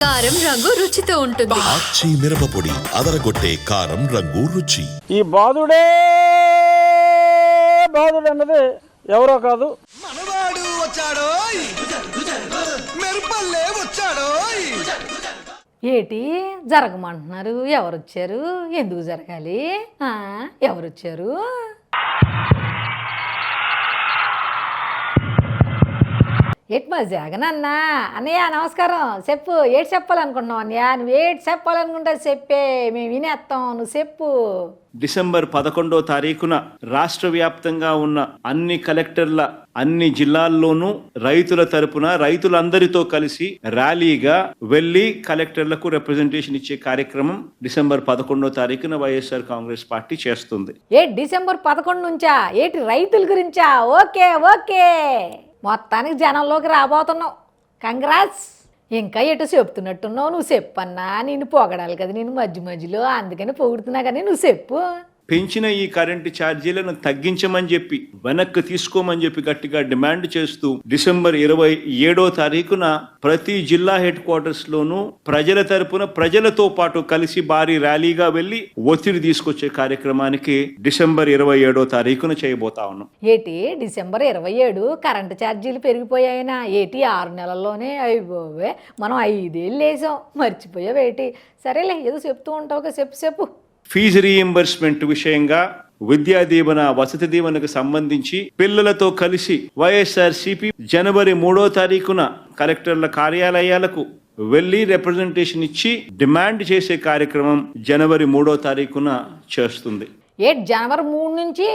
కారం రంగు రుచితో ఉంటుంది. ఆచి మిరపపొడి అదరగొట్టే కారం రంగు రుచి. ఈ బాధుడే బాధుడు అన్నది ఎవరో కాదు. మనవాడు వచ్చాడోయ్. మెరుపల్లే వచ్చాడోయ్. ఏటి జరగమంటున్నారు. ఎవరు వచ్చారు ఎందుకు జరగాలి? ఆ, ఎవరు వచ్చారు ఏటి మా జగన్ అన్న అన్నయ్య నమస్కారం. చెప్పు ఏటి చెప్పాలనుకుంటున్నావు అన్నయ్య? నువ్వు ఏటి చెప్పాలనుకుంటే చెప్పే మేము వినేస్తాం. నువ్వు చెప్పు. డిసెంబర్ పదకొండో తారీఖున రాష్ట్ర వ్యాప్తంగా ఉన్న అన్ని కలెక్టర్ల అన్ని జిల్లాల్లోనూ రైతుల తరపున రైతులందరితో కలిసి ర్యాలీగా వెళ్ళి కలెక్టర్లకు రిప్రజెంటేషన్ ఇచ్చే కార్యక్రమం డిసెంబర్ పదకొండో తారీఖున వైఎస్ఆర్ కాంగ్రెస్ పార్టీ చేస్తుంది. ఏ డిసెంబర్ పదకొండు నుంచా? ఏటి రైతుల గురించా? Okay okay. మొత్తానికి జనంలోకి రాబోతున్నావు. కంగ్రాట్స్ ఇంకా ఎటు చెప్తున్నట్టున్నావు? నువ్వు చెప్పన్నా నేను పొగడాలి కదా నేను మధ్య మధ్యలో అందుకని పొగుడుతున్నా కానీ నువ్వు చెప్పు. పెంచిన ఈ కరెంటు ఛార్జీలను తగ్గించమని చెప్పి వెనక్కి తీసుకోమని చెప్పి గట్టిగా డిమాండ్ చేస్తూ డిసెంబర్ ఇరవై ఏడో తారీఖున ప్రతి జిల్లా హెడ్ క్వార్టర్స్ లోనూ ప్రజల తరపున ప్రజలతో పాటు కలిసి భారీ ర్యాలీగా వెళ్ళి ఒత్తిడి తీసుకొచ్చే కార్యక్రమానికి డిసెంబర్ ఇరవై ఏడో తారీఖున చేయబోతా ఉన్నాం. ఏటి? డిసెంబర్ ఇరవై ఏడు కరెంటు ఛార్జీలు పెరిగిపోయాయినా. ఏటి? ఆరు నెలల్లోనే అయిపోవే. మనం ఐదేళ్ళు వేసాం. మర్చిపోయావేటి? సరేలే ఏదో చెప్తూ ఉంటావు చెప్పు చెప్పు. ఫీజు రీఎంబర్స్మెంట్ విషయంగా విద్యా దీవెన వసతి దీవెనకు సంబంధించి పిల్లలతో కలిసి వైఎస్ఆర్ సిపి జనవరి మూడో తారీఖున కలెక్టర్ల కార్యాలయాలకు వెళ్ళి రిప్రజెంటేషన్ ఇచ్చి డిమాండ్ చేసే కార్యక్రమం జనవరి మూడో తారీఖున చేస్తుంది. ఏ జనవరి మూడు నుంచి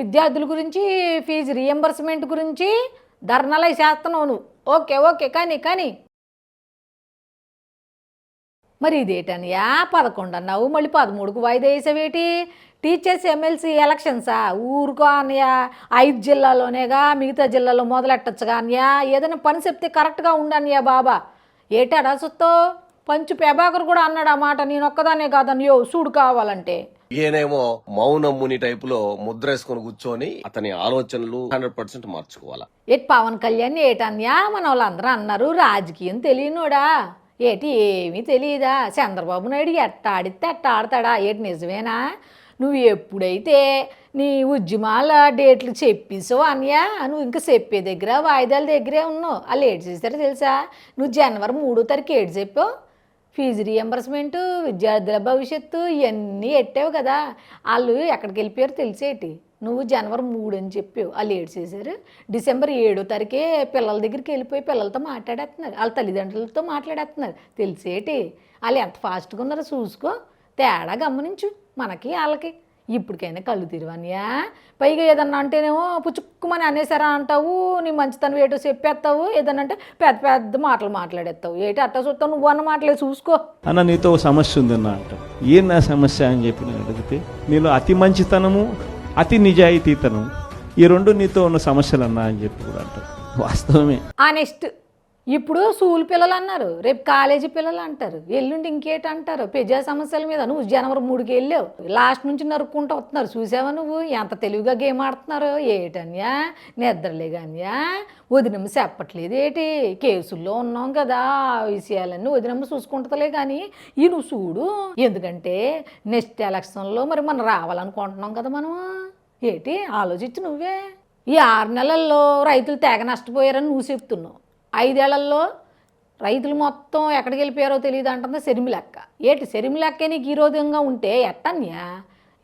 విద్యార్థుల గురించి ఫీజు రియంబర్స్మెంట్ గురించి ధర్నాలు చేస్తున్నావు నువ్వు. ఓకే ఓకే కానీ కానీ మరి ఇదేటనియా పదకొండు అన్నావు మళ్ళీ పదమూడుకు వాయిదా వేసావేటి? Teachers MLC ఎలక్షన్సా? ఊరుకో అన్నయ్య. ఐదు జిల్లాలోనేగా మిగతా జిల్లాలో మొదలెట్టచ్చుగా అన్నయ్య. ఏదైనా పని చెప్తే కరెక్ట్గా ఉండన్నయ్య బాబా. ఏటాడా సుత్తో? పంచు ప్రభాకర్ కూడా అన్నాడు ఆ మాట. నేను ఒక్కదానే కాదన్నయ్యో. సూడు కావాలంటే. ఈయనేమో మౌనం ముని టైప్లో ముద్ర వేసుకొని కూర్చొని అతని ఆలోచనలు హండ్రెడ్ పర్సెంట్ మార్చుకోవాలా. ఏటి పవన్ కళ్యాణ్ ఏటన్యా మన వాళ్ళందరూ అన్నారు. రాజకీయం తెలియనోడా? ఏటి ఏమీ తెలియదా చంద్రబాబు నాయుడు ఎట్ట ఆడితే అట్ట ఆడతాడా ఏటి నిజమేనా? నువ్వు ఎప్పుడైతే నీ ఉద్యమాల డేట్లు చెప్పేసావు అన్యా నువ్వు ఇంకా చెప్పే దగ్గర వాయిదాల దగ్గరే ఉన్నావు. వాళ్ళు ఏడు చేశారో తెలుసా? నువ్వు జనవరి మూడో తారీఖు ఏడు చెప్పావు. ఫీజు రియంబర్స్మెంట్ విద్యార్థుల భవిష్యత్తు ఇవన్నీ ఎట్టావు కదా? వాళ్ళు ఎక్కడికి వెళ్ళిపోయారో తెలిసేటి నువ్వు జనవరి మూడు అని చెప్పావు. వాళ్ళు ఏడు చేశారు. డిసెంబర్ ఏడో తారీఖే పిల్లల దగ్గరికి వెళ్ళిపోయి పిల్లలతో మాట్లాడేస్తున్నారు. వాళ్ళ తల్లిదండ్రులతో మాట్లాడేస్తున్నారు. తెలిసేటి వాళ్ళు ఎంత ఫాస్ట్గా ఉన్నారో చూసుకో. తేడా గమనించు. మనకి వాళ్ళకి. ఇప్పటికైనా కళ్ళు తిరువన్యా పైగా ఏదన్నా అంటేనేమో పుచ్చుక్కుమని అనేసారా అంటావు. నీ మంచితనం ఏటో చెప్పేస్తావు. ఏదన్నా అంటే పెద్ద పెద్ద మాటలు మాట్లాడేస్తావు. ఏటి అట్టా చూస్తావు? నువ్వు అన్న మాటలే చూసుకో. అన్న నీతో సమస్య ఉందన్న అంట. ఏం నా సమస్య అని చెప్పి నేను అడిగితే నేను అతి మంచితనము అతి నిజాయితీతనం ఈ రెండు నీతో ఉన్న సమస్యలు అన్నా అని చెప్పి కూడా అంటారు. వాస్తవమే. ఆ నెక్స్ట్ ఇప్పుడు స్కూల్ పిల్లలు అన్నారు. రేపు కాలేజీ పిల్లలు అంటారు. ఎల్లుండి ఇంకేటి అంటారు. ప్రజా సమస్యల మీద నువ్వు జనవరి మూడుకి వెళ్ళావు. లాస్ట్ నుంచి నరుక్కుంటూ వస్తున్నారు. చూసావా నువ్వు? ఎంత తెలివిగా గేమ్ ఆడుతున్నారు. ఏటన్యా? నిద్రలేగాన్యా వదినమ్మ చెప్పట్లేదు ఏటి? కేసుల్లో ఉన్నాం కదా. ఆ విషయాలన్నీ వదినమ్మ చూసుకుంటలే కానీ ఈ నువ్వు చూడు. ఎందుకంటే నెక్స్ట్ ఎలక్షన్లో మరి మనం రావాలనుకుంటున్నాం కదా మనం ఏటి? ఆలోచించు నువ్వే. ఈ ఆరు నెలల్లో రైతులు తెగ నష్టపోయారని నువ్వు చెప్తున్నావు. ఐదేళ్ళలో రైతులు మొత్తం ఎక్కడికి వెళ్ళిపోయారో తెలియదు అంటుంది సెరిమి లెక్క. ఏటి సెరిమి లెక్కే నీకు ఈ రోజంగా ఉంటే ఎట్టన్యా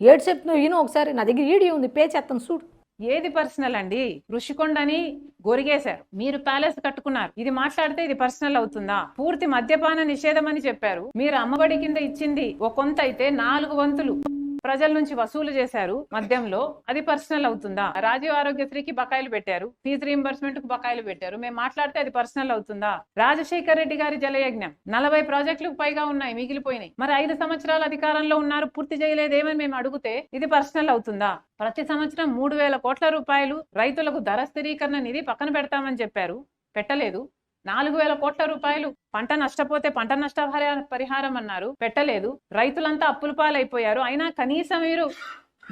ఏడు చెప్తున్నావు ఈయన ఒకసారి నా దగ్గర వీడియో ఉంది పే చేస్తాను చూడు. ఏది పర్సనల్ అండి? ఋషికొండని గొరిగేశారు. మీరు ప్యాలెస్ కట్టుకున్నారు. ఇది మాట్లాడితే ఇది పర్సనల్ అవుతుందా? పూర్తి మద్యపాన నిషేధం అని చెప్పారు. మీరు అమ్మఒడి కింద ఇచ్చింది ఒక కొంత అయితే నాలుగు వంతులు. ప్రజల నుంచి వసూలు చేశారు మద్యంలో. అది పర్సనల్ అవుతుందా? రాజీవ్ ఆరోగ్యశ్రీకి బకాయిలు పెట్టారు. ఫీజు రీఎంబర్స్మెంట్కు బకాయిలు పెట్టారు. మేము మాట్లాడితే అది పర్సనల్ అవుతుందా? రాజశేఖర్ రెడ్డి గారి జలయజ్ఞం. నలభై ప్రాజెక్టులకు పైగా ఉన్నాయి మిగిలిపోయినాయి. మరి ఐదు సంవత్సరాల అధికారంలో ఉన్నారు పూర్తి చేయలేదేమని మేము అడిగితే ఇది పర్సనల్ అవుతుందా? ప్రతి సంవత్సరం మూడు వేల కోట్ల రూపాయలు రైతులకు ధర స్థిరీకరణ నిధి పక్కన పెడతామని చెప్పారు. పెట్టలేదు. నాలుగు వేల కోట్ల రూపాయలు. పంట నష్టపోతే పంట నష్ట పరిహారం అన్నారు పెట్టలేదు. రైతులంతా అప్పుల పాలైపోయారు. అయినా కనీసం మీరు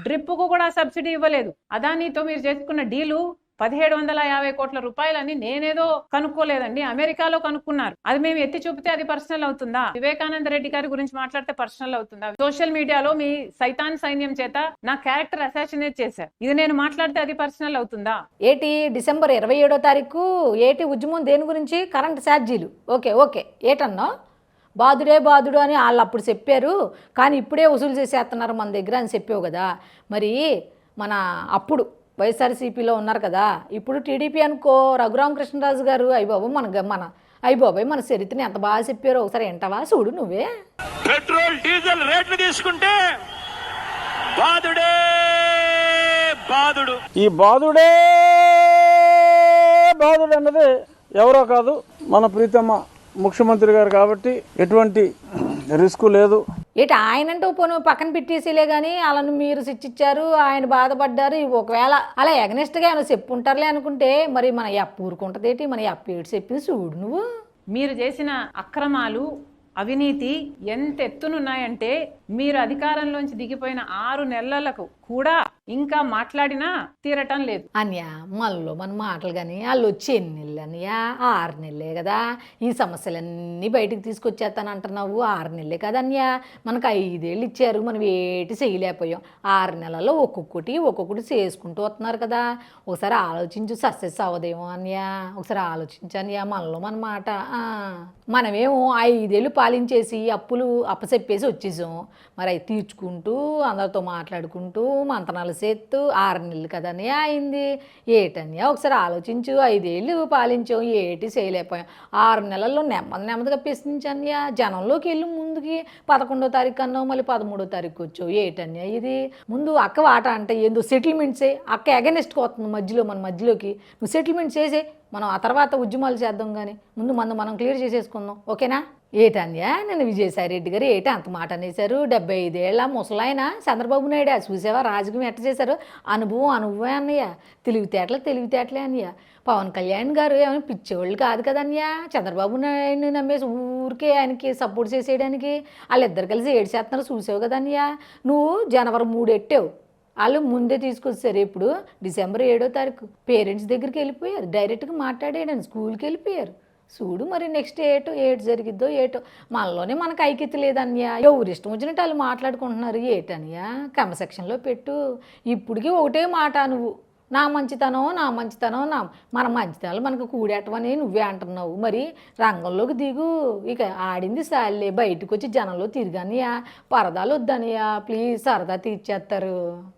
డ్రిప్కు కూడా సబ్సిడీ ఇవ్వలేదు. అదానితో మీరు చేసుకున్న డీలు పదిహేడు వందల యాభై కోట్ల రూపాయలని నేనేదో కనుక్కోలేదండి. అమెరికాలో కనుక్కున్నారు. అది మేము ఎత్తి చూపితే అది పర్సనల్ అవుతుందా? వివేకానంద రెడ్డి గారి గురించి మాట్లాడితే పర్సనల్ అవుతుందా? సోషల్ మీడియాలో మీ సైతాన్ సైన్యం చేత నా క్యారెక్టర్ అసాసినేట్ చేశారు ఇది నేను మాట్లాడితే అది పర్సనల్ అవుతుందా? ఏటి డిసెంబర్ ఇరవై ఏడో తారీఖు ఏటి ఉద్యమం దేని గురించి? కరెంట్ ఛార్జీలు. Okay okay. ఏటన్నా? బాదుడే బాదుడు అని వాళ్ళు అప్పుడు చెప్పారు. కానీ ఇప్పుడే వసూలు చేసేస్తున్నారు మన దగ్గర అని చెప్పావు కదా. మరి మన అప్పుడు వైఎస్ఆర్సీపీలో ఉన్నారు కదా. ఇప్పుడు టీడీపీ అనుకో రఘురామకృష్ణరాజు గారు అయ్యబాబు మన మన అయ్యబాబాయ్ మన చరిత్రని ఎంత బాగా చెప్పారో ఒకసారి ఎంటవా చూడు నువ్వే. పెట్రోల్ డీజిల్ రేట్లు తీసుకుంటే బాదుడే బాదుడు. ఈ బాధుడే బాధుడు అన్నది ఎవరో కాదు మన ప్రీతమ్మ ముఖ్యమంత్రి గారు కాబట్టి ఎటువంటి రిస్క్ లేదు. ఏటి ఆయనంటూ పోను పక్కన పెట్టేసేలే కానీ అలాను మీరు శిక్షించారు ఆయన బాధపడ్డారు ఒకవేళ అలా ఎగనెస్ట్గా ఏమైనా చెప్పుంటారులే అనుకుంటే మరి మన అప్పు ఊరుకుంటుంది ఏంటి? మన అప్పు ఏడు చెప్పింది చూడు నువ్వు. మీరు చేసిన అక్రమాలు అవినీతి ఎంత ఎత్తునున్నాయంటే మీరు అధికారంలోంచి దిగిపోయిన ఆరు నెలలకు కూడా ఇంకా మాట్లాడినా తీరటం లేదు. అన్యా మనలో మన మాటలు కానీ వాళ్ళు వచ్చి ఎన్ని నెలలు అన్నయ్యా ఆరు నెలలే కదా ఈ సమస్యలన్నీ బయటికి తీసుకొచ్చేస్తాను అంటున్నావు ఆరు నెలలే కదా అన్యా. మనకు ఐదేళ్ళు ఇచ్చారు మనం ఏటి చేయలేకపోయాం. ఆరు నెలల్లో ఒక్కొక్కటి ఒక్కొక్కటి చేసుకుంటూ వస్తున్నారు కదా. ఒకసారి ఆలోచించు సక్సెస్ అవ్వదేమో అన్యా. ఒకసారి ఆలోచించు అన్యా మనలో మన మాట. మనమేమో ఐదేళ్ళు పాలించేసి అప్పులు అప్పచెప్పేసి వచ్చేసాం. మరి అవి తీర్చుకుంటూ అందరితో మాట్లాడుకుంటూ మంతనాలు చేస్తూ ఆరు నెలలు కదనే అయింది. ఏటన్యా ఒకసారి ఆలోచించు ఐదేళ్ళు పాలించాం ఏటి చేయలేకపోయాం ఆరు నెలల్లో నెమ్మది నెమ్మదిగా ప్రశ్నించన్యా జనంలోకి వెళ్ళి ముందుకి. పదకొండో తారీఖు అన్నావు మళ్ళీ పదమూడో తారీఖు వచ్చావు. ఏటన్యా ఇది? ముందు అక్క వాట అంటే ఏందో సెటిల్మెంట్సే అక్క ఎగనెస్ట్కి వస్తుంది మధ్యలో మన మధ్యలోకి. నువ్వు సెటిల్మెంట్ చేసే మనం ఆ తర్వాత ఉద్యమాలు చేద్దాం కానీ ముందు మందు మనం క్లియర్ చేసేసుకుందాం. ఓకేనా? ఏటన్యా నేను విజయసాయిరెడ్డి గారు ఏటి అంత మాట అనేశారు? డెబ్బై ఐదేళ్ళ ముసలాయన చంద్రబాబు నాయుడు చూసావా రాజకీయం ఎట్ట చేశారు? అనుభవం అనుభవమే అన్నయ్య. తెలివితేటలు తెలివితేటలే అన్నయ్య. పవన్ కళ్యాణ్ గారు ఏమైనా పిచ్చేవాళ్ళు కాదు కదన్యా చంద్రబాబు నాయుడు నమ్మేసి ఊరికే ఆయనకి సపోర్ట్ చేసేయడానికి వాళ్ళిద్దరు కలిసి ఏడు చేస్తున్నారు చూసావు కదన్యా నువ్వు జనవరి మూడు ఎట్టావు? వాళ్ళు ముందే తీసుకొచ్చారు ఇప్పుడు డిసెంబర్ ఏడో తారీఖు. పేరెంట్స్ దగ్గరికి వెళ్ళిపోయారు. డైరెక్ట్గా మాట్లాడేయడం స్కూల్కి వెళ్ళిపోయారు. చూడు మరి నెక్స్ట్ ఏటో ఏటు జరిగిద్దో ఏటో. మనలోనే మనకు ఐక్యత లేదన్యా ఎవరు ఇష్టం వచ్చినట్టు వాళ్ళు మాట్లాడుకుంటున్నారు. ఏటన్యా? కమ సెక్షన్లో పెట్టు. ఇప్పటికీ ఒకటే మాట నువ్వు. నా మంచితనం నా మంచితనం నా మన మంచితనాలు మనకు కూడేటమని నువ్వే అంటున్నావు. మరి రంగంలోకి దిగు. ఇక ఆడింది సాలే బయటకు వచ్చి జనంలో తిరిగానియా. పరదాలు వద్దనియా. ప్లీజ్ సరదా తీర్చేస్తారు.